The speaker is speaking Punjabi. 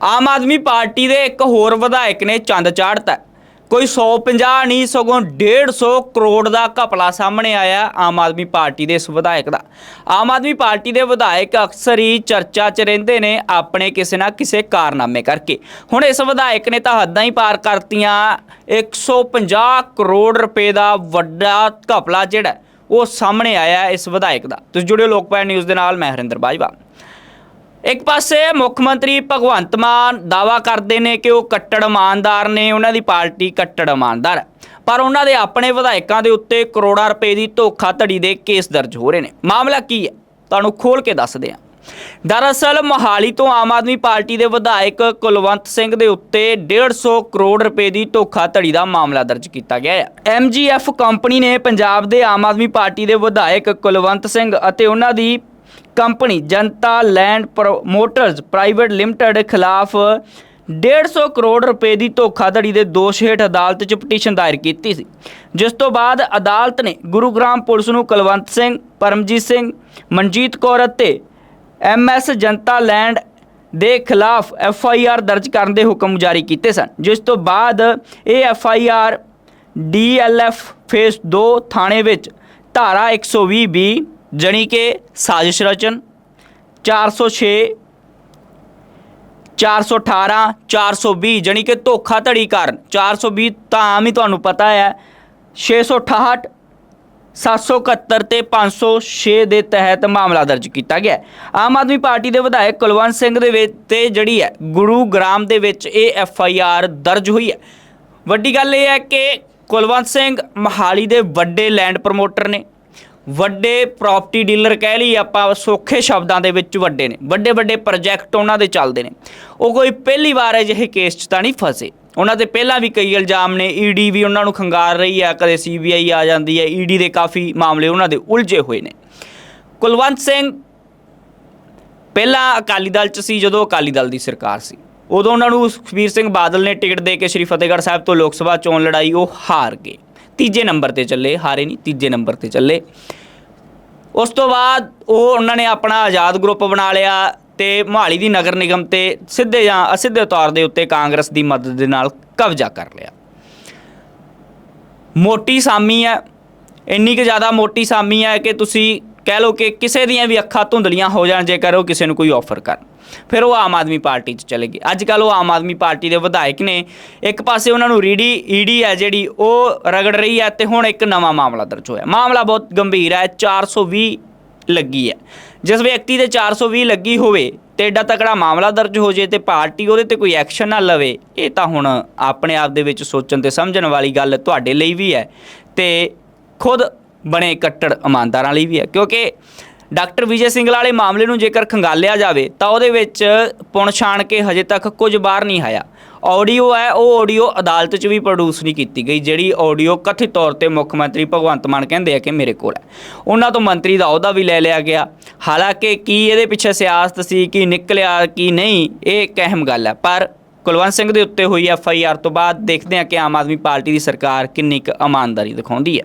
ਆਮ ਆਦਮੀ ਪਾਰਟੀ ਦੇ ਇੱਕ ਹੋਰ ਵਿਧਾਇਕ ਨੇ ਚੰਦ ਚਾੜਤਾ। ਕੋਈ 150 ਨਹੀਂ, ਸਗੋਂ 150 ਕਰੋੜ ਦਾ ਘਪਲਾ ਸਾਹਮਣੇ ਆਇਆ ਆਮ ਆਦਮੀ ਪਾਰਟੀ ਦੇ ਇਸ ਵਿਧਾਇਕ ਦਾ। ਆਮ ਆਦਮੀ ਪਾਰਟੀ ਦੇ ਵਿਧਾਇਕ ਅਕਸਰ ਹੀ ਚਰਚਾ 'ਚ ਰਹਿੰਦੇ ਨੇ ਆਪਣੇ ਕਿਸੇ ਨਾ ਕਿਸੇ ਕਾਰਨਾਮੇ ਕਰਕੇ। ਹੁਣ ਇਸ ਵਿਧਾਇਕ ਨੇ ਤਾਂ ਹੱਦਾਂ ਹੀ ਪਾਰ ਕਰਤੀਆਂ 150 ਕਰੋੜ ਰੁਪਏ ਦਾ ਵੱਡਾ ਘਪਲਾ ਜਿਹੜਾ ਉਹ ਸਾਹਮਣੇ ਆਇਆ ਇਸ ਵਿਧਾਇਕ ਦਾ। ਤੁਸੀਂ ਜੁੜਿਓ ਲੋਕਪਾਲ ਨਿਊਜ਼ ਦੇ ਨਾਲ, ਮੈਂ ਹਰਿੰਦਰ ਬਾਜਵਾ। ਇੱਕ ਪਾਸੇ ਮੁੱਖ ਮੰਤਰੀ ਭਗਵੰਤ ਮਾਨ ਦਾਵਾ ਕਰਦੇ ਨੇ ਕਿ ਉਹ ਕੱਟੜ ਇਮਾਨਦਾਰ ਨੇ, ਉਹਨਾਂ ਦੀ ਪਾਰਟੀ ਕੱਟੜ ਇਮਾਨਦਾਰ ਹੈ। ਪਰ ਉਹਨਾਂ ਦੇ ਆਪਣੇ ਵਿਧਾਇਕਾਂ ਦੇ ਉੱਤੇ ਕਰੋੜਾਂ ਰੁਪਏ ਦੀ ਧੋਖਾਧੜੀ ਦੇ ਕੇਸ ਦਰਜ ਹੋ ਰਹੇ ਨੇ। ਮਾਮਲਾ ਕੀ ਹੈ? ਤੁਹਾਨੂੰ ਖੋਲ ਕੇ ਦੱਸਦੇ ਹਾਂ। ਦਰਅਸਲ ਮੋਹਾਲੀ ਤੋਂ ਆਮ ਆਦਮੀ ਪਾਰਟੀ ਦੇ ਵਿਧਾਇਕ ਕੁਲਵੰਤ ਸਿੰਘ ਦੇ ਉੱਤੇ 150 ਕਰੋੜ ਰੁਪਏ ਦੀ ਧੋਖਾਧੜੀ ਦਾ ਮਾਮਲਾ ਦਰਜ ਕੀਤਾ ਗਿਆ ਹੈ। ਐਮਜੀਐਫ ਕੰਪਨੀ ਨੇ ਪੰਜਾਬ ਦੇ ਆਮ ਆਦਮੀ ਪਾਰਟੀ ਦੇ ਵਿਧਾਇਕ ਕੁਲਵੰਤ ਸਿੰਘ ਅਤੇ ਉਹਨਾਂ ਦੀ company Janta land promoters private limited ਖਿਲਾਫ 150 ਕਰੋੜ ਰੁਪਏ ਦੀ ਧੋਖਾਧੜੀ ਦੇ ਦੋਸ਼ ਹੇਠ ਅਦਾਲਤ 'ਚ ਪਟੀਸ਼ਨ ਦਾਇਰ ਕੀਤੀ ਸੀ। ਜਿਸ ਤੋਂ ਬਾਅਦ ਅਦਾਲਤ ਨੇ ਗੁਰੂਗ੍ਰਾਮ ਪੁਲਿਸ ਨੂੰ ਕੁਲਵੰਤ ਸਿੰਘ, ਪਰਮਜੀਤ ਸਿੰਘ, ਮਨਜੀਤ ਕੌਰ ਅਤੇ ਐਮਐਸ ਜਨਤਾ ਲੈਂਡ ਦੇ ਖਿਲਾਫ ਐਫ ਆਈ ਆਰ ਦਰਜ ਕਰਨ ਦੇ ਹੁਕਮ ਜਾਰੀ ਕੀਤੇ ਸਨ। ਜਿਸ ਤੋਂ ਬਾਅਦ ਇਹ F I R D L F phase 2 ਥਾਣੇ ਵਿੱਚ ਧਾਰਾ 120 ਬੀ ਜਣੀ ਕਿ ਸਾਜ਼ਿਸ਼ ਰਚਨ 406 418 420 ਜਣੀ ਕਿ ਧੋਖਾਧੜੀ ਕਾਰਨ। 420 ਤਾਂ ਆਮ ਹੀ ਤੁਹਾਨੂੰ ਪਤਾ ਹੈ 668 771 ਤੇ 506 ਦੇ ਤਹਿਤ ਮਾਮਲਾ ਦਰਜ ਕੀਤਾ ਗਿਆ ਆਮ ਆਦਮੀ ਪਾਰਟੀ ਦੇ ਵਿਧਾਇਕ ਕੁਲਵੰਤ ਸਿੰਘ ਦੇ ਵਿੱਚ ਤੇ ਜਿਹੜੀ ਹੈ ਗੁਰੂਗ੍ਰਾਮ ਦੇ ਵਿੱਚ ਇਹ ਐਫ ਆਈ ਆਰ ਦਰਜ ਹੋਈ ਹੈ। ਵੱਡੀ ਗੱਲ ਇਹ ਹੈ ਕਿ ਕੁਲਵੰਤ ਸਿੰਘ ਮਹਾਲੀ ਦੇ ਵੱਡੇ ਲੈਂਡ ਪ੍ਰਮੋਟਰ ਨੇ। ਵੱਡੇ ਪ੍ਰਾਪਰਟੀ ਡੀਲਰ ਕਹਿ ਲਈ ਆਪਾਂ, ਸੌਖੇ ਸ਼ਬਦਾਂ ਦੇ ਵਿੱਚ ਵੱਡੇ ਨੇ। ਵੱਡੇ ਵੱਡੇ ਪ੍ਰੋਜੈਕਟ ਉਹਨਾਂ ਦੇ ਚੱਲਦੇ ਨੇ। ਉਹ ਕੋਈ ਪਹਿਲੀ ਵਾਰ ਅਜਿਹੇ ਕੇਸ 'ਚ ਤਾਂ ਨਹੀਂ ਫਸੇ। ਉਹਨਾਂ ਤੇ ਪਹਿਲਾਂ ਵੀ ਕਈ ਇਲਜ਼ਾਮ ਨੇ। ਈਡੀ ਵੀ ਉਹਨਾਂ ਨੂੰ ਖੰਗਾਰ ਰਹੀ ਹੈ ਕਦੇ ਸੀਬੀਆਈ ਆ ਜਾਂਦੀ ਹੈ ਈਡੀ ਦੇ ਕਾਫੀ ਮਾਮਲੇ ਉਹਨਾਂ ਦੇ ਉਲਝੇ ਹੋਏ ਨੇ। ਕੁਲਵੰਤ ਸਿੰਘ ਪਹਿਲਾਂ ਅਕਾਲੀ ਦਲ 'ਚ ਸੀ, ਜਦੋਂ ਅਕਾਲੀ ਦਲ ਦੀ ਸਰਕਾਰ ਸੀ। ਉਦੋਂ ਉਹਨਾਂ ਨੂੰ ਸੁਖਬੀਰ ਸਿੰਘ ਬਾਦਲ ਨੇ ਟਿਕਟ ਦੇ ਕੇ ਸ਼੍ਰੀ ਫਤਿਹਗੜ੍ਹ ਸਾਹਿਬ ਤੋਂ ਲੋਕ ਸਭਾ ਚੋਣ ਲੜਾਈ, ਉਹ ਹਾਰ ਗਏ। ਤੀਜੇ ਨੰਬਰ ਤੇ ਚੱਲੇ, ਹਾਰੇ ਨਹੀਂ, ਤੀਜੇ ਨੰਬਰ ਤੇ ਚੱਲੇ। ਉਸ ਤੋਂ ਬਾਅਦ ਉਹ ਉਹਨਾਂ ਨੇ ਆਪਣਾ ਆਜ਼ਾਦ ਗਰੁੱਪ ਬਣਾ ਲਿਆ ਤੇ ਮੋਹਾਲੀ ਦੀ ਨਗਰ ਨਿਗਮ ਤੇ ਸਿੱਧੇ ਜਾਂ ਅਸਿੱਧੇ ਤੌਰ ਦੇ ਉੱਤੇ ਕਾਂਗਰਸ ਦੀ ਮਦਦ ਦੇ ਨਾਲ ਕਬਜ਼ਾ ਕਰ ਲਿਆ। ਮੋਟੀ ਸਾਮੀ ਹੈ, ਇੰਨੀ ਕਿ ਜ਼ਿਆਦਾ ਮੋਟੀ ਸਾਮੀ ਹੈ ਕਿ ਤੁਸੀਂ ਕਹਿ ਲਓ ਕਿ ਕਿਸੇ ਦੀਆਂ ਵੀ ਅੱਖਾਂ ਧੁੰਦਲੀਆਂ ਹੋ ਜਾਣ ਜੇਕਰ ਉਹ ਕਿਸੇ ਨੂੰ ਕੋਈ ਆਫਰ ਕਰਨ। ਫਿਰ ਉਹ ਆਮ ਆਦਮੀ ਪਾਰਟੀ 'ਚ ਚਲੇ ਗਏ। ਅੱਜ ਕੱਲ ਉਹ ਆਮ ਆਦਮੀ ਪਾਰਟੀ ਦੇ ਵਿਧਾਇਕ ਨੇ। ਇੱਕ ਪਾਸੇ ਉਹਨਾਂ ਨੂੰ ਰੀਡੀ, ਈਡੀ ਹੈ ਜਿਹੜੀ ਉਹ ਰਗੜ ਰਹੀ ਹੈ ਤੇ ਹੁਣ ਇੱਕ ਨਵਾਂ ਮਾਮਲਾ ਦਰਜ ਹੋਇਆ। ਮਾਮਲਾ ਬਹੁਤ ਗੰਭੀਰ ਹੈ 420 ਲੱਗੀ ਹੈ। ਜਿਸ ਵਿਅਕਤੀ ਦੇ 420 ਲੱਗੀ ਹੋਵੇ ਤੇ ਏਡਾ ਤਕੜਾ ਮਾਮਲਾ ਦਰਜ ਹੋ ਜੇ ਤੇ ਪਾਰਟੀ ਉਹਦੇ ਤੇ ਕੋਈ ਐਕਸ਼ਨ ਨਾ ਲਵੇ, ਇਹ ਤਾਂ ਹੁਣ ਆਪਣੇ ਆਪ ਦੇ ਵਿੱਚ ਸੋਚਣ ਤੇ ਸਮਝਣ ਵਾਲੀ ਗੱਲ ਤੁਹਾਡੇ ਲਈ ਵੀ ਹੈ। ਤੇ ਖੁਦ ਬਣੇ ਕੱਟੜ ਇਮਾਨਦਾਰਾਂ ਲਈ ਵੀ ਹੈ। ਕਿਉਂਕਿ ਡਾਕਟਰ ਵਿਜੇ ਸਿੰਗਲਾ ਵਾਲੇ ਮਾਮਲੇ ਨੂੰ ਜੇਕਰ ਖੰਗਾਲਿਆ ਜਾਵੇ, ਤਾਂ ਉਹਦੇ ਵਿੱਚ ਪੁਣਛਾਣ ਕੇ ਹਜੇ ਤੱਕ ਕੁਝ ਬਾਹਰ ਨਹੀਂ ਆਇਆ। ਆਡੀਓ ਹੈ, ਉਹ ਆਡੀਓ ਅਦਾਲਤ 'ਚ ਵੀ ਪ੍ਰੋਡਿਊਸ ਨਹੀਂ ਕੀਤੀ ਗਈ, ਜਿਹੜੀ ਆਡੀਓ ਕਥਿਤ ਤੌਰ ਤੇ ਮੁੱਖ ਮੰਤਰੀ ਭਗਵੰਤ ਮਾਨ ਕਹਿੰਦੇ ਆ ਕਿ ਮੇਰੇ ਕੋਲ ਹੈ। ਉਹਨਾਂ ਤੋਂ ਮੰਤਰੀ ਦਾ ਅਹੁਦਾ ਵੀ ਲੈ ਲਿਆ ਗਿਆ। ਹਾਲਾਂਕਿ ਕੀ ਇਹਦੇ ਪਿੱਛੇ ਸਿਆਸਤ ਸੀ, ਕੀ ਨਿਕਲਿਆ, ਕੀ ਨਹੀਂ, ਇਹ ਇੱਕ ਅਹਿਮ ਗੱਲ ਹੈ। ਪਰ ਕੁਲਵੰਤ ਸਿੰਘ ਦੇ ਉੱਤੇ ਹੋਈ ਐਫ ਆਈ ਆਰ ਤੋਂ ਬਾਅਦ ਦੇਖਦੇ ਹਾਂ ਕਿ ਆਮ ਆਦਮੀ ਪਾਰਟੀ ਦੀ ਸਰਕਾਰ ਕਿੰਨੀ ਕੁ ਇਮਾਨਦਾਰੀ ਦਿਖਾਉਂਦੀ ਹੈ।